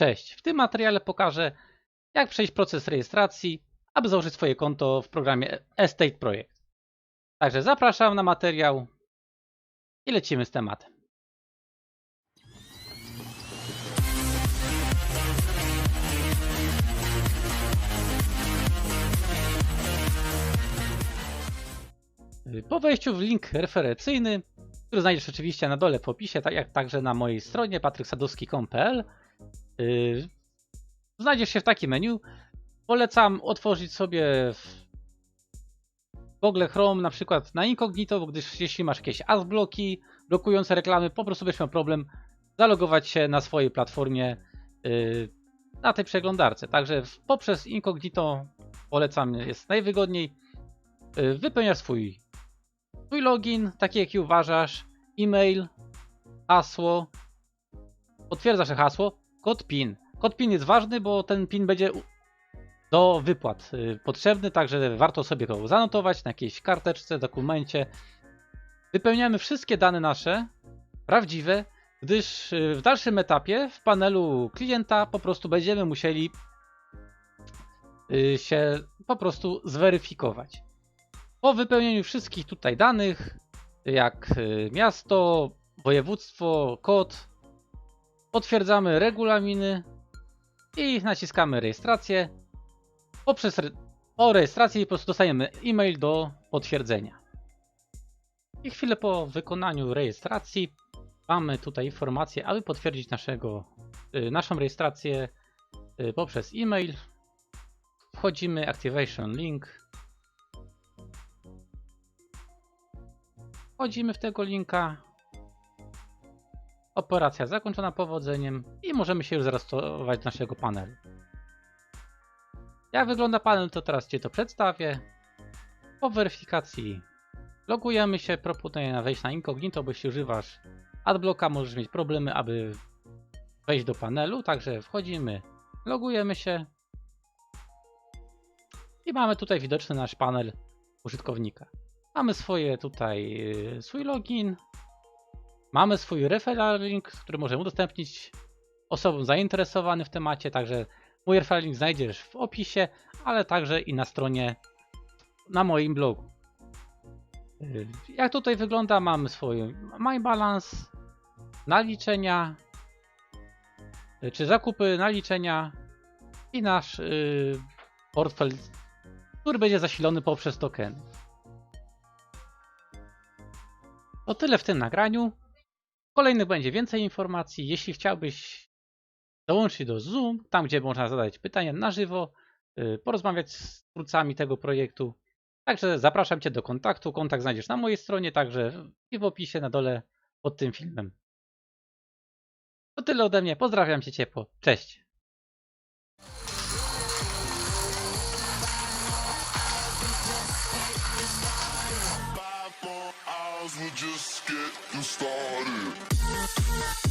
Cześć, w tym materiale pokażę jak przejść proces rejestracji, aby założyć swoje konto w programie Estate Project. Także zapraszam na materiał i lecimy z tematem. Po wejściu w link referencyjny, który znajdziesz oczywiście na dole w opisie, tak jak także na mojej stronie patryksadowski.pl, yy, znajdziesz się w takim menu. Polecam otworzyć sobie w Google Chrome na przykład na incognito, gdyż jeśli masz jakieś adbloki blokujące reklamy, po prostu będziesz miał problem zalogować się na swojej platformie yy, na tej przeglądarce. Także poprzez incognito polecam, jest najwygodniej. Yy, Wypełniasz swój, swój login, taki jaki uważasz, e-mail, hasło, potwierdzasz hasło, kod PIN. Kod PIN jest ważny, bo ten PIN będzie do wypłat y, potrzebny, także warto sobie go zanotować na jakiejś karteczce, dokumencie. Wypełniamy wszystkie dane nasze prawdziwe, gdyż y, w dalszym etapie w panelu klienta po prostu będziemy musieli y, się po prostu zweryfikować. Po wypełnieniu wszystkich tutaj danych, jak miasto, województwo, kod, potwierdzamy regulaminy i naciskamy rejestrację. Poprzez re po rejestracji po prostu dostajemy e-mail do potwierdzenia. I chwilę po wykonaniu rejestracji mamy tutaj informację, aby potwierdzić naszego, y, naszą rejestrację y, poprzez e-mail. Wchodzimy Activation Link. Wchodzimy w tego linka. Operacja zakończona powodzeniem i możemy się już zarejestrować do naszego panelu. Jak wygląda panel, to teraz Cię to przedstawię. Po weryfikacji logujemy się, proponuję na wejść na incognito, bo jeśli używasz adblocka możesz mieć problemy, aby wejść do panelu, także wchodzimy, logujemy się i mamy tutaj widoczny nasz panel użytkownika. Mamy swoje tutaj y, swój login, mamy swój referral link, który możemy udostępnić osobom zainteresowanym w temacie, także mój referral link znajdziesz w opisie, ale także i na stronie na moim blogu. Y, Jak tutaj wygląda, mamy swój My Balance, naliczenia, y, czy zakupy, naliczenia i nasz y, portfel, który będzie zasilony poprzez tokeny. To tyle w tym nagraniu. Kolejnych będzie więcej informacji. Jeśli chciałbyś dołączyć do Zoom, tam gdzie można zadać pytania na żywo, y, porozmawiać z twórcami tego projektu. Także zapraszam Cię do kontaktu. Kontakt znajdziesz na mojej stronie, także i w opisie na dole pod tym filmem. To tyle ode mnie. Pozdrawiam Cię ciepło. Cześć. we're just getting started.